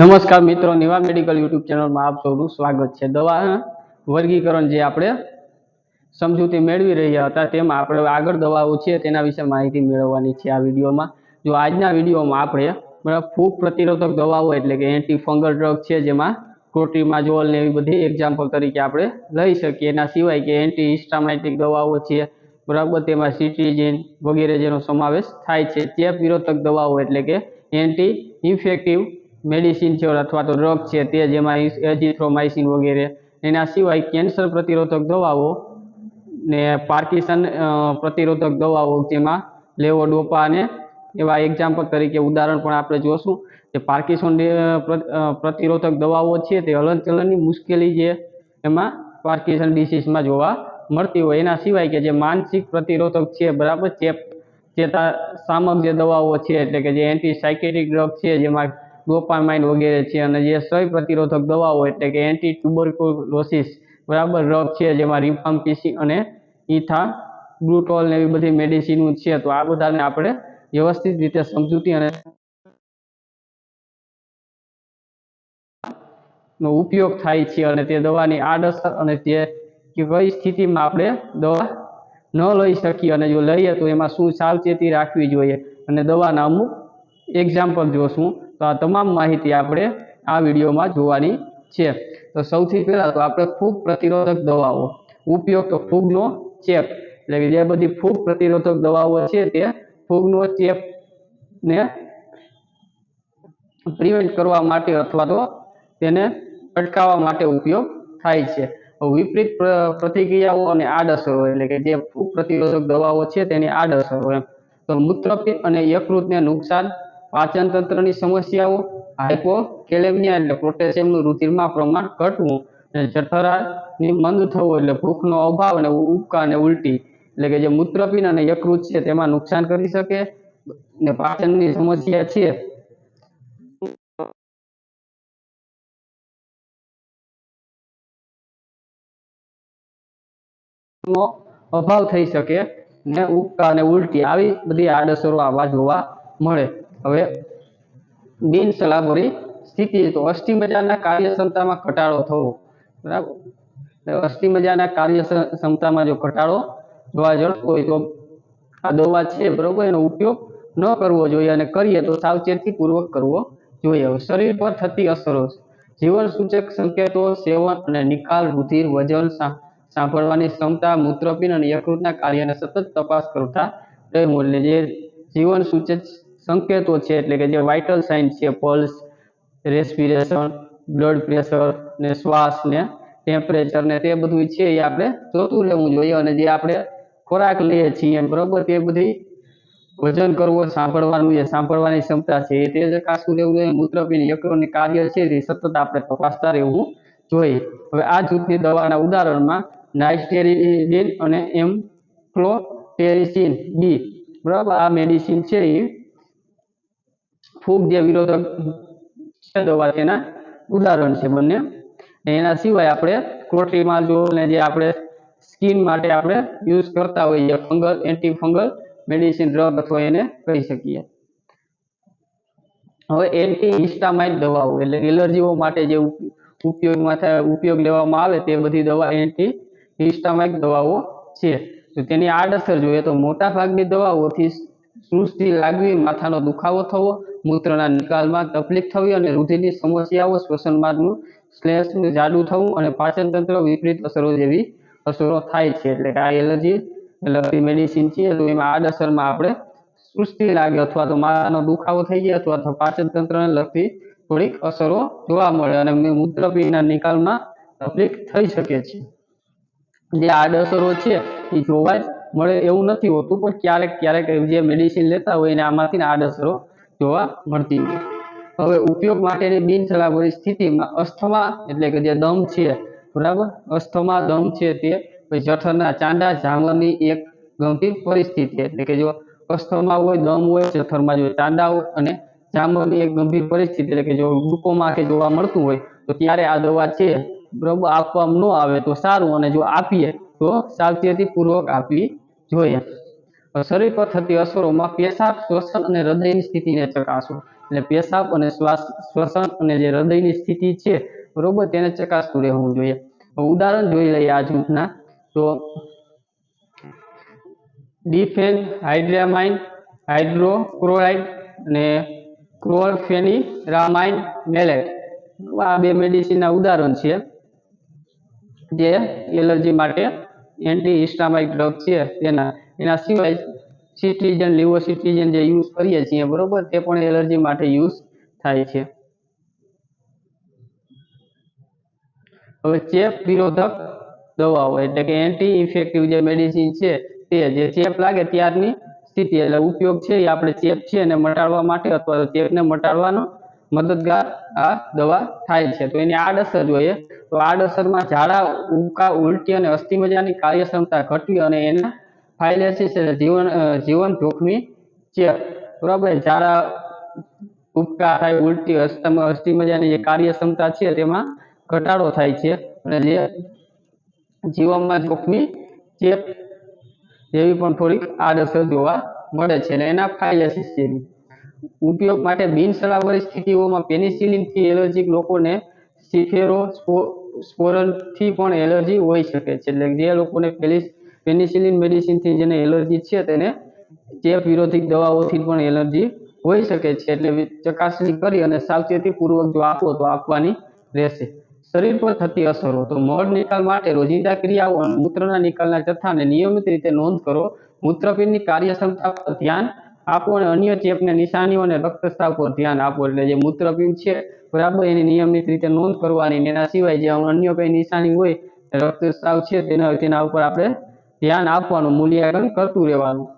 નમસ્કાર મિત્રો Niva medical YouTube ચેનલમાં આપ સૌનું સ્વાગત છે. દવા વર્ગીકરણ જે આપણે સમજૂતી મેળવી રહ્યા હતા, તેમાં આપણે આગળ દવાઓ છે, તેના વિશે માહિતી મેળવવાની છે આ વિડીયોમાં. જો આજના વિડીયોમાં આપણે બરાબર ફૂગ પ્રતિરોધક દવાઓ એટલે કે એન્ટી ફંગલ ડ્રગ છે, જેમાં ક્લોટ્રીમાઝોલ ને એવી બધી એક્ઝામ્પલ તરીકે આપણે લઈ શકીએ. એના સિવાય કે એન્ટી હિસ્ટામાઇટિક દવાઓ છે, બરાબર, તેમાં સિટીજીન વગેરે જેનો સમાવેશ થાય છે. ચેપ વિરોધક દવાઓ એટલે કે એન્ટી ઇફેક્ટિવ મેડિસિન છે અથવા તો ડ્રગ છે તે જેમાં એજિથ્રોમાઇસિન વગેરે. એના સિવાય કેન્સર પ્રતિરોધક દવાઓ ને પાર્કિસન પ્રતિરોધક દવાઓ જેમાં લેવોડોપા અને એવા એક્ઝામ્પલ તરીકે ઉદાહરણ પણ આપણે જોશું. કે પાર્કિસન પ્રતિરોધક દવાઓ છે તે હલનચલનની મુશ્કેલી જે એમાં પાર્કિસન ડિસીઝમાં જોવા મળતી હોય. એના સિવાય કે જે માનસિક પ્રતિરોધક છે, બરાબર? ચેપ, ચેતા સામક દવાઓ છે, એટલે કે જે એન્ટી સાયકેટિક ડ્રગ છે, જેમાં ડોપામાઇન વગેરે છે અને જે ક્ષય પ્રતિરોધક દવાઓ એટલે કે એન્ટી ટ્યુબરક્યુલોસિસ બરાબર ડ્રગ છે, જેમાં રિફામ્પિસિન અને ઇથા ગ્લુટોલ ને એવી બધી મેડિસિન છે, તો આ બધાને આપણે વ્યવસ્થિત રીતે સમજૂતી અને નો ઉપયોગ થાય છે અને તે દવાની આડઅસર અને તે કઈ સ્થિતિમાં આપણે દવા ન લઈ શકીએ અને જો લઈએ તો એમાં શું સાવચેતી રાખવી જોઈએ અને દવાના અમુક એક્ઝામ્પલ જોશું. તો આ તમામ માહિતી આપણે આ વિડીયોમાં જોવાની છે. તો સૌથી પહેલાં તો આપણે ફૂગ પ્રતિરોધક દવાઓ, ઉપયોગ તો ફૂગનો ચેપ, એટલે કે જે બધી ફૂગ પ્રતિરોધક દવાઓ છે તે ફૂગનો ચેપને પ્રિવેન્ટ કરવા માટે અથવા તો તેને અટકાવવા માટે ઉપયોગ થાય છે. વિપરીત પ્ર- પ્રતિક્રિયાઓ અને આડઅસરો, એટલે કે જે ફૂગ પ્રતિરોધક દવાઓ છે તેની આડઅસરો એમ. તો મૂત્રપિત અને યકૃતને નુકસાન પાચન તંત્રની સમસ્યાઓ હાઇપોકેલેમિયા એટલે પોટેશિયમનું રુધિરમાં પ્રમાણ ઘટવું જઠરાની મંદ થવું એટલે ભૂખનો અભાવ અને ઉબકા અને ઉલટી એટલે કે જે મૂત્રપિંડ અને યકૃત છે તેમાં નુકસાન કરી શકે ને પાચનની સમસ્યા છે. નો અભાવ થઈ શકે ને ઉબકા અને ઉલટી આવી બધી આડઅસરો આવા જોવા મળે. હવે બિનસલામતી સ્થિતિ તો અસ્થિમજ્જાના કાર્યક્ષમતામાં ઘટાડો થવો, બરાબર? અસ્થિ મજાના કાર્ય ક્ષમતામાં જો ઘટાડો જોવા જળતો હોય તો આ દવા છે, બરોબર? એનો ઉપયોગ ન કરવો જોઈએ અને કરીએ તો સાવચેતીપૂર્વક કરવો જોઈએ. શરીર પર થતી અસરો જીવન સૂચક સંકેતો, સેવન અને નિકાલ, રુધિર, વજન સાંભળવાની ક્ષમતા, મૂત્રપિંડ અને યકૃતના કાર્યને સતત તપાસ કરતા રહેવું એટલે જે જીવન સૂચક સંકેતો છે, એટલે કે જે વાઇટલ સાઇન છે પલ્સ રેસ્પિરેશન બ્લડ પ્રેશર ને શ્વાસ ને ટેમ્પરેચર ને તે બધું છે એ આપણે જોતું રહેવું જોઈએ અને જે આપણે ખોરાક લઈએ છીએ, બરોબર? તે બધી વજન કરવું સાંભળવાનું જે સાંભળવાની ક્ષમતા છે, એ તે ચકાસવું રહેવું જોઈએ. મૂત્રપિંડ યકૃતની કાર્ય છે, તે સતત આપણે તપાસતા રહેવું જોઈએ. હવે આ જૂથની દવાના ઉદાહરણમાં નાઇસ્ટેરિડિન અને એમ્ફ્લોટેરિસિન બી, બરાબર? આ મેડિસિન છે એ ફૂગ જે વિરોધક છે દવા તેના ઉદાહરણ છે બંને. ને એના સિવાય આપણે ક્લોટ્રીમાઝોલ ને જે આપણે સ્કિન માટે આપણે યુઝ કરતા હોઈએ fungal anti fungal medicine drug અથવા એને કહી શકીએ. હવે એન્ટી હિસ્ટામાઇન દવાઓ એટલે એલર્જીઓ માટે જે ઉપ- ઉપયોગમાં થાય, ઉપયોગ લેવામાં આવે તે બધી દવા એન્ટી હિસ્ટામાઇન દવાઓ છે. તો તેની આડઅસર જોઈએ તો મોટા ભાગની દવાઓથી સૃષ્ટિ લાગવી, માથાનો દુખાવો થવો, મૂત્રના નિકાલમાં તકલીફ થવી અને રુધિરની સમસ્યાઓ શ્વસન માર્ગનું શ્લેષનું જાડું થવું અને પાચનતંત્ર વિપરીત અસરો જેવી અસરો થાય છે. એટલે કે આ એલર્જી એલર્જી મેડિસિન છે, તો એમાં આડઅસરમાં આપણે સૃષ્ટિ લાગે અથવા તો માથાનો દુખાવો થઈ જાય અથવા તો પાચન તંત્રને લગતી થોડીક અસરો જોવા મળે અને મૂત્રપિંડના નિકાલમાં તકલીફ થઈ શકે છે. જે આડઅસરો છે, એ જોવા જ મળે એવું નથી હોતું, પણ ક્યારેક ક્યારેક જે મેડિસિન લેતા હોય એને આમાંથી આડઅસરો જોવા મળતી હોય. હવે ઉપયોગ માટેની બિનસલામતી સ્થિતિમાં અસ્થમા એટલે કે જે દમ છે, બરાબર? અસ્થમા, દમ છે તે જઠરના ચાંદા જામવાની એક ગંભીર પરિસ્થિતિ એટલે કે જો અસ્થમા હોય, દમ હોય, જઠરમાં જો ચાંદા હોય અને જામવાની એક ગંભીર પરિસ્થિતિ એટલે કે જો ગ્લુકોમાં કે જોવા મળતું હોય, તો ત્યારે આ દવા છે, બરાબર? આપવામાં ન આવે તો સારું અને જો આપીએ તો સાવચેતીપૂર્વક આપવી જોઈએ. શરીર પર થતી અસરોમાં પેશાબ, શ્વસન અને હૃદયની સ્થિતિને ચકાસો. એટલે પેશાબ અને શ્વાસ, શ્વસન અને જે હૃદયની સ્થિતિ છે, બરોબર તેને ચકાસતું રહેવું જોઈએ. ઉદાહરણ જોઈ લઈએ આ જૂથના તો ડિફેન હાઇડ્રામાઇન, હાઇડ્રોક્લોરાઇડ અને ક્લોરફેનિરામાઇન મેલેટ. આ બે મેડિસિનના ઉદાહરણ છે જે એલર્જી માટે એન્ટી હિસ્ટામાઇક ડ્રગ છે, તેના, એના સિવાય સિટ્રીજન લિવોસિટ્રીજન જે યુઝ કરીએ છીએ, બરોબર? તે પણ એલર્જી માટે યુઝ થાય છે. હવે ચેપ વિરોધક દવાઓ, એટલે કે એન્ટી ઇન્ફેક્ટિવ જે મેડિસિન છે, તે જે ચેપ લાગે ત્યારની સ્થિતિ, એટલે ઉપયોગ છે એ આપણે ચેપ છે એને મટાડવા માટે અથવા તો ચેપને મટાડવાનો મદદગાર આ દવા થાય છે. તો એની આડઅસર જોઈએ તો આડઅસરમાં ઝાડા, ઉબકા, ઉલટી અને અસ્થિમજાની કાર્યક્ષમતા ઘટવી અને એના ફાઇલેસિસ એટલે જીવન જીવન જોખમી ચેપ બરાબર? ઝાડા, ઉબકા થાય, ઉલટી અસ્થમ અસ્થિમજાની જે કાર્યક્ષમતા છે તેમાં ઘટાડો થાય છે. અને જે જીવનમાં જોખમી ચેપ જેવી પણ થોડીક આડઅસર જોવા મળે છે. અને એના ફાઇલેસિસ જેવી ઉપયોગ માટે બિનસલાહભરી સ્થિતિઓમાં પેનિસિલિનથી એલર્જીક લોકોને સિફેરો સ્પોરનથી પણ એલર્જી હોઈ શકે છે. એટલે જે લોકોને પેનિસિલિન મેડિસિનથી જેને એલર્જી છે તેને ચેપ વિરોધી દવાઓથી પણ એલર્જી હોઈ શકે છે. એટલે ચકાસણી કરી અને સાવચેતીપૂર્વક જો આપો તો આપવાની રહેશે. શરીર પર થતી અસરો. તો મળ નિકાલ માટે રોજિંદા ક્રિયાઓ મૂત્રના નિકાલના જથ્થાને નિયમિત રીતે નોંધ કરો. મૂત્રપિંડની કાર્યક્ષમતા પર ધ્યાન આપો અને અન્ય ચેપને નિશાનીઓ અને રક્તસ્રાવ પર ધ્યાન આપો. એટલે જે મૂત્રપિંડ છે, બરાબર, એની નિયમિત રીતે નોંધ કરવાની એના સિવાય જે અન્ય કઈ નિશાની હોય, રક્તસ્રાવ છે, તેના તેના ઉપર આપણે ધ્યાન આપવાનું, મૂલ્યાંકન કરતું રહેવાનું.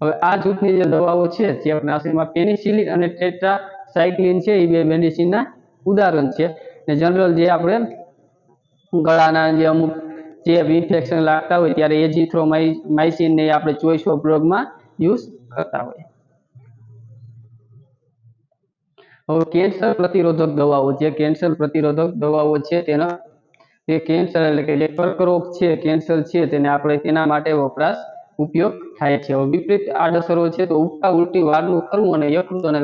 હવે આ જૂથની જે દવાઓ છે ચેપનાશીમાં પેનિસિલિન અને ટેટ્રાસાઇક્લિન છે એ બે મેડિસિનના ઉદાહરણ છે. ને જનરલ જે આપણે ગળાના જે અમુક ચેપ ઇન્ફેક્શન લાગતા હોય, ત્યારે એજીથ્રોમાઇસિન ને આપણે ચોઈસ ઓફ યુઝ કરતા હોય કેન્સર પ્રતિરોધક દવાઓ જે કેન્સર પ્રતિરોધક દવાઓ છે તેના, તે કેન્સર એટલે કે જે કર્કરોગ છે, કેન્સર છે, તેને આપણે તેના માટે વપરાશ ઉપયોગ થાય છે. વિપરીત આડઅસરો છે તો ઉબકા ઉલટી વાળનું કરવું અને યકૃત અને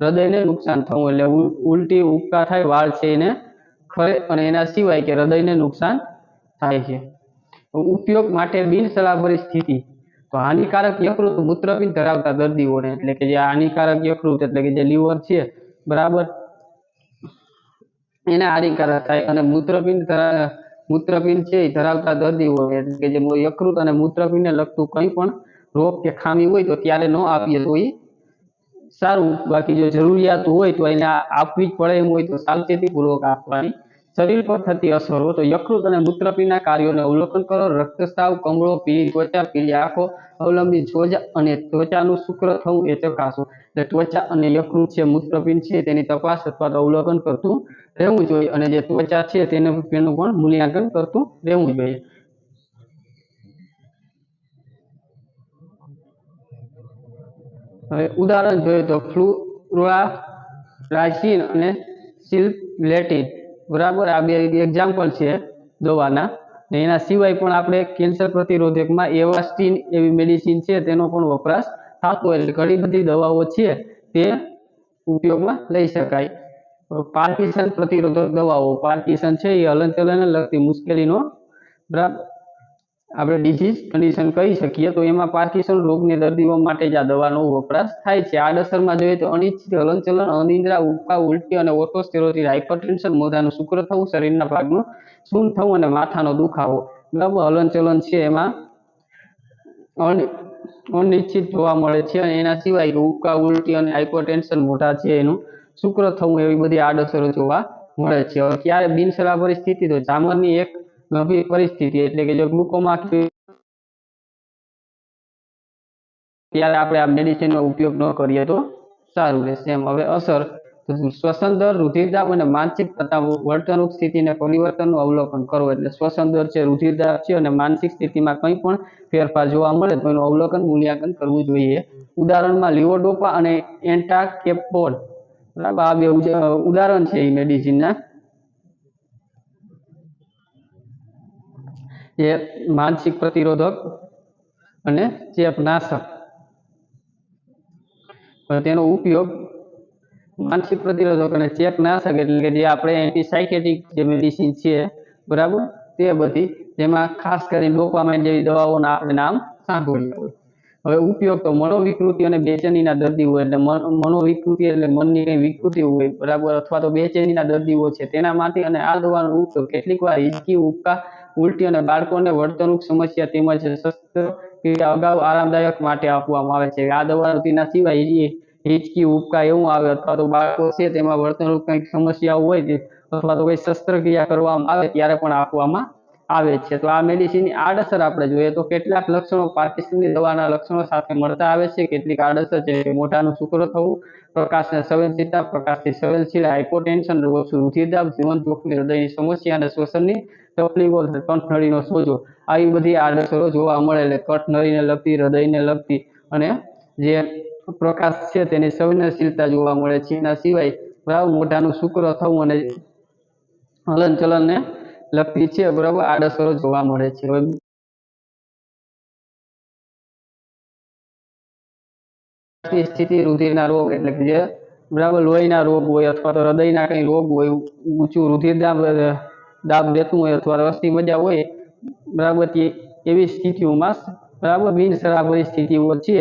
હૃદયને નુકસાન થવું એટલે ઉલટી ઉબકા થાય, વાળ છે એને ખરે અને એના સિવાય કે હૃદયને નુકસાન થાય છે. ઉપયોગ માટે બિનસલાહભરી સ્થિતિ. તો હાનિકારક યકૃત મૂત્રપિંડ ધરાવતા દર્દીઓને એટલે કે જે હાનિકારક યકૃત એટલે કે જે લીવર છે, બરાબર? એને હાનિકારક થાય અને મૂત્રપિંડ મૂત્રપિંડ છે એ ધરાવતા દર્દીઓ એટલે કે જે યકૃત અને મૂત્રપિંડને લગતું કંઈ પણ રોગ કે ખામી હોય તો ત્યારે ન આપીએ તો એ સારું. બાકી જો જરૂરિયાત હોય તો એને આપવી જ પડે એમ હોય તો સાવચેતીપૂર્વક આપવાની શરીર પર થતી અસરો તો યકૃત અને મૂત્રપિંડના કાર્યોને અવલોકન કરો. રક્તસ્રાવ કમળો, પીળી ત્વચા, પીળી આંખો, અવલંબી સોજા અને ત્વચાનું શુક્ર થવું એ ચકાસો. એટલે ત્વચા અને યકૃત છે મૂત્રપિંડ છે તેની તપાસ અથવા તો અવલોકન કરતું રહેવું જોઈએ અને જે ત્વચા છે તેને તેનું પણ મૂલ્યાંકન કરતું રહેવું જોઈએ. હવે ઉદાહરણ જોઈએ તો ફ્લુરાઇસિન અને સિલ્પલેટિન. બરાબર? આ બે એક્ઝામ્પલ છે દવાના. ને એના સિવાય પણ આપણે કેન્સર પ્રતિરોધકમાં એવાસ્ટીન એવી મેડિસિન છે, તેનો પણ વપરાશ થતો હોય ઘણી બધી દવાઓ છે તે ઉપયોગમાં લઈ શકાય. પાર્કિસન પ્રતિરોધક દવાઓ. પાર્કિસન છે એ હલનચલનને લગતી મુશ્કેલીનો, બરાબર? આપણે ડિઝીઝ કન્ડિશન કહી શકીએ તો એમાં પાર્કિન્સન રોગની દર્દીઓ માટે જ આ દવાનો વપરાશ થાય છે. આડઅસરમાં જોઈએ તો અનિચ્છિત હલનચલન, અનિદ્રા, ઉબકા, ઉલટી અને ઓટોસ્ટેરોથી હાઇપરટેન્શન મોઢાનું શુક્ર થવું, શરીરના ભાગનું શૂન થવું અને માથાનો દુખાવો. બરાબર? હલનચલન છે એમાં. અનિ- અનિશ્ચિત જોવા મળે છે અને એના સિવાય ઉબકા, ઉલટી અને હાઇપરટેન્શન મોઢા છે એનું શુક્ર થવું એવી બધી આડઅસરો જોવા મળે છે. હવે ક્યારે બિનસલાહ પરિસ્થિતિ તો જામરની એક પરિસ્થિતિ એટલે કે જો ગ્લુકોમા ત્યારે આપણે આ મેડિસિનનો ઉપયોગ ન કરીએ તો સારું રહેશે. એમ હવે અસર શ્વસન દર રુધિરદાબ અને માનસિક તથા વર્તણૂક સ્થિતિને પરિવર્તનનું અવલોકન કરવું એટલે શ્વસન દર છે, રુધિરદાબ છે અને માનસિક સ્થિતિમાં કંઈ પણ ફેરફાર જોવા મળે તો એનું અવલોકન મૂલ્યાંકન કરવું જોઈએ. ઉદાહરણમાં લિવોડોપા અને એન્ટાકેપોલ. બરાબર? આ બે ઉદાહરણ છે એ મેડિસિનના જે માનસિક પ્રતિરોધક અને ચેપનાશક તેનો ઉપયોગ માનસિક પ્રતિરોધક અને ચેક નાશક એટલે કે જે આપણે એન્ટીસાયકેટિક જે મેડિસિન છે બરાબર? તે બધી જેમાં ખાસ કરીને ડોપામાઇન જેવી દવાઓના આપણે નામ સાંભળ્યું હવે ઉપયોગ તો મનોવિકૃતિ અને બેચેનીના દર્દીઓ એટલે મન- મનોવિકૃતિ એટલે મનની કઈ વિકૃતિ હોય, બરાબર? અથવા તો બેચેનીના દર્દીઓ છે, તેના માટે અને આ દવાનો ઉપયોગ કેટલીક વાર હિચકી ઉબકા ઉલટી અને બાળકોને વર્તણૂક સમસ્યા તેમજ શસ્ત્રક્રિયા અગાઉ આરામદાયક માટે આપવામાં આવે છે. આ દવા તેના સિવાય હિચકી ઉપકા એવું આવે અથવા તો બાળકો છે તેમાં વર્તણૂક કંઈક સમસ્યાઓ હોય અથવા તો કોઈ શસ્ત્રક્રિયા કરવામાં આવે ત્યારે પણ આપવામાં આવે છે. તો આ મેડિસિનની આડઅસર આપણે જોઈએ તો કેટલાક લક્ષણો પાર્કિન્સનની દવાના લક્ષણો સાથે મળતા આવે છે. કેટલીક આડઅસર છે મોઢાનું સૂકર થવું, પ્રકાશને સંવેદનશીલતા, પ્રકાશથી સંવેદનશીલ હાઇપોટેન્શન ઓછું રુધિરદાબ જીવન જોખમી, હૃદયની સમસ્યા અને શ્વસનની તકલીફો કંઠનળીનો સોજો, આવી બધી આડઅસરો જોવા મળે એટલે કંઠનળીને લગતી હૃદયને લગતી અને જે પ્રકાશ છે તેની સંવેદનશીલતા જોવા મળે છે. એના સિવાય મોઢાનું શુક્ર થવું અને હલનચલનને લગતી છે બરાબર આડઅસરો જોવા મળે છે. સ્થિતિ રુધિરના રોગ એટલે કે જે બરાબર લોહીના રોગ હોય અથવા તો હૃદયના કઈ રોગ હોય, ઊંચું રુધિર દાબ દાબ રહેતું હોય અથવા અસ્થિ મજા હોય, બરાબર એવી સ્થિતિઓમાં બરાબર બિનસરાભરી સ્થિતિઓ છે.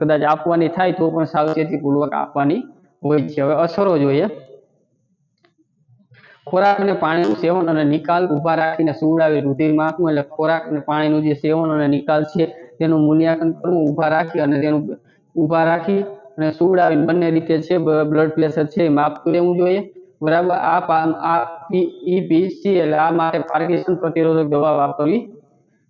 કદાચ આપવાની થાય તો પણ સાવચેતીપૂર્વક આપવાની હોય છે. હવે અસરો જોઈએ. ખોરાક અને પાણીનું સેવન અને નિકાલ ઊભા રાખીને સુવડાવી રુધિરમાં આપવું એટલે ખોરાક અને પાણીનું જે સેવન અને નિકાલ છે, તેનું મૂલ્યાંકન કરવું, ઊભા રાખી અને તેનું ઊભા રાખી અને સુવડાવીને બંને રીતે છે બ્લડ પ્રેશર છે માપતું રહેવું જોઈએ. બરાબર? આ આ ઈપીસી એટલે આ માટે પાર્કિન્સન પ્રતિરોધક દવા વાપરવી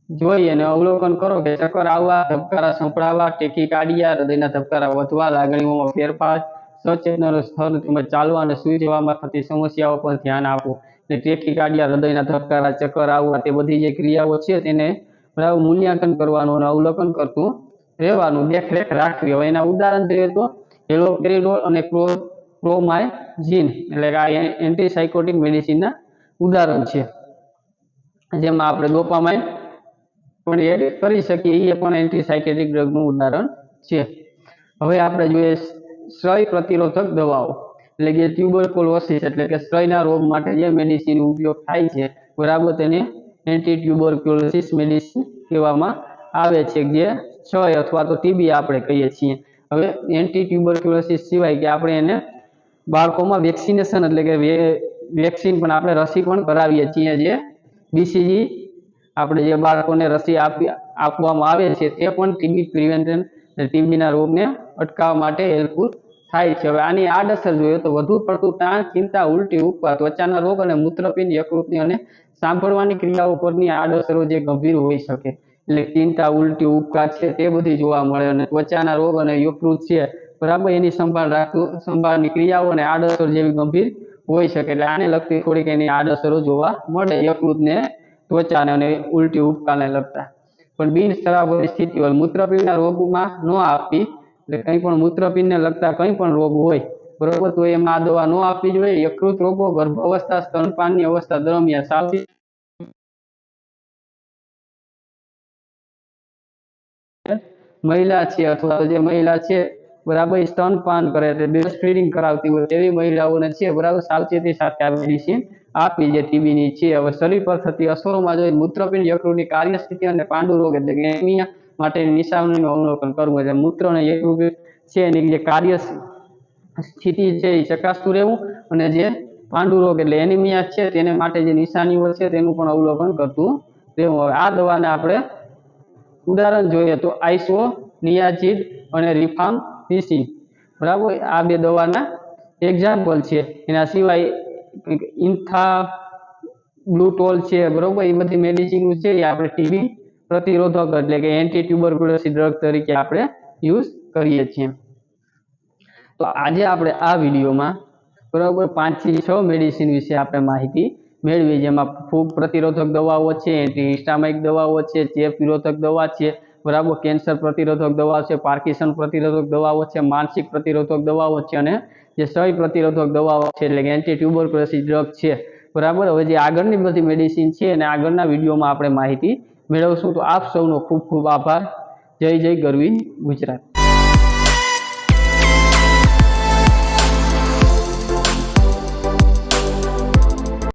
જોઈએ અને અવલોકન કરો કે ચક્કર આવવા, ધબકારા સંભળાવા ટેકી કાઢિયા, હૃદયના ધબકારા વધવા, લાગણીઓમાં ફેરફાર સચેતન સ્થળ તેમજ ચાલવા અને સુઈ જવામાં થતી સમસ્યાઓ પર ધ્યાન આપવું અને કાઢિયા હૃદયના ધબકારા, ચક્કર આવવા તે બધી જે ક્રિયાઓ છે તેને બરાબર મૂલ્યાંકન કરવાનું અને અવલોકન કરતું રહેવાનું. દેખરેખ રાખવી. હવે એના ઉદાહરણ જોઈએ તો હેલોપેરિડોલ અને ક્રો ક્રોમાઇઝિન એટલે કે આ એન્ટીસાયકોટિક મેડિસિનના ઉદાહરણ છે. જેમાં આપણે ડોપામાઇન પણ એડ કરી શકીએ. એ પણ એન્ટીસાયકેટિક ડ્રગનું ઉદાહરણ છે. હવે આપણે જોઈએ ક્ષય પ્રતિરોધક દવાઓ, એટલે કે ટ્યુબરકોલોસિસ એટલે કે ક્ષયના રોગ માટે જે મેડિસિન ઉપયોગ થાય છે, બરાબર તેને એન્ટી ટ્યુબરક્યુલોસિસ મેડિસિન કહેવામાં આવે છે, જે ક્ષય અથવા તો ટીબી આપણે કહીએ છીએ. હવે એન્ટી ટ્યુબરક્યુલોસિસ સિવાય કે આપણે એને બાળકોમાં વેક્સિનેશન એટલે કે વેક્સિન પણ આપણે રસી પણ કરાવીએ છીએ, જે બીસીજી આપણે જે બાળકોને રસી આપી, આપવામાં આવે છે, તે પણ ટીબી પ્રિવેન્શન ટીબીના રોગને અટકાવવા માટે હેલ્પફુલ થાય છે. હવે આની આડઅસર જોઈએ તો વધુ પડતું તાણ, ચિંતા, ઉલટી ઉપવા ત્વચાના રોગ અને મૂત્રપિંડ યકૃતની અને સાંભળવાની ક્રિયાઓ પરની આડઅસરો જે ગંભીર હોઈ શકે. એટલે ચિંતા, ઉલટી ઉપકાર છે તે બધી જોવા મળે અને ત્વચાના રોગ અને યકૃત છે બરાબર એની સંભાળ રાખવું, સંભાળની ક્રિયાઓ અને આડઅસર જેવી ગંભીર હોઈ શકે. એટલે આને લગતી થોડીક એની આડઅસરો જોવા મળે યકૃતને, ત્વચાને અને ઉલટી ઉપકારને લગતા. પણ બિન ખરાબ પરિસ્થિતિ હોય. મૂત્રપિંડના રોગમાં ન આપવી એટલે કંઈ પણ મૂત્રપિંડને લગતા કંઈ પણ રોગ હોય, બરોબર, તો એમાં આ દવા ન આપવી જોઈએ. યકૃત રોગો ગર્ભ અવસ્થા સ્તનપાનની અવસ્થા દરમિયાન સાવચેત મહિલા છે અથવા તો જે મહિલા છે, બરાબર સ્તનપાન કરે છે, બ્રેસ્ટ ફીડિંગ કરાવતી હોય તેવી મહિલાઓને છે, બરાબર, સાવચેતી સાથે આ મેડિસિન આપી જે ટીબીની છે. હવે શરીર પર થતી અસરોમાં જોઈએ મૂત્રપિંડ યકૃતની કાર્યસ્થિતિ અને પાંડુ રોગ એટલે કે એનિમિયા માટેની નિશાનીનું અવલોકન કરવું એટલે મૂત્ર અને યકૃત છે એની જે કાર્ય સ્થિતિ છે એ ચકાસતું રહેવું અને જે પાંડુ રોગ એટલે એનિમિયા છે તેને માટે જે નિશાનીઓ છે તેનું પણ અવલોકન કરતું રહેવું. હવે આ દવાને આપણે ઉદાહરણ જોઈએ તો આઈસો નિયાજીદ અને રિફામ પીસી બરાબર? આ બે દવાના એક્ઝામ્પલ છે. એના સિવાય ઇન્થા બ્લુટોલ છે, બરોબર? એ બધી મેડિસિન છે, એ આપણે ટીબી પ્રતિરોધક એટલે કે એન્ટી ટ્યુબરક્યુલોસિસ ડ્રગ તરીકે આપણે યુઝ કરીએ છીએ. તો આજે આપણે આ વિડીયોમાં બરાબર પાંચથી છ મેડિસિન વિશે આપણે માહિતી મેળવી જેમાં ફૂગ પ્રતિરોધક દવાઓ છે એન્ટી હિસ્ટામાઇક દવાઓ છે, ચેપ વિરોધક દવા છે, બરાબર કેન્સર પ્રતિરોધક દવાઓ છે પાર્કિસન પ્રતિરોધક દવાઓ છે, માનસિક પ્રતિરોધક દવાઓ છે અને જે ક્ષય પ્રતિરોધક દવાઓ છે એટલે કે એન્ટી ટ્યુબરક્યુલોસિસ ડ્રગ છે. બરાબર? હવે જે આગળની બધી મેડિસિન છે અને આગળના વિડીયોમાં આપણે માહિતી મેળવશું. તો આપ સૌનો ખૂબ ખૂબ આભાર. જય જય ગરવી ગુજરાત.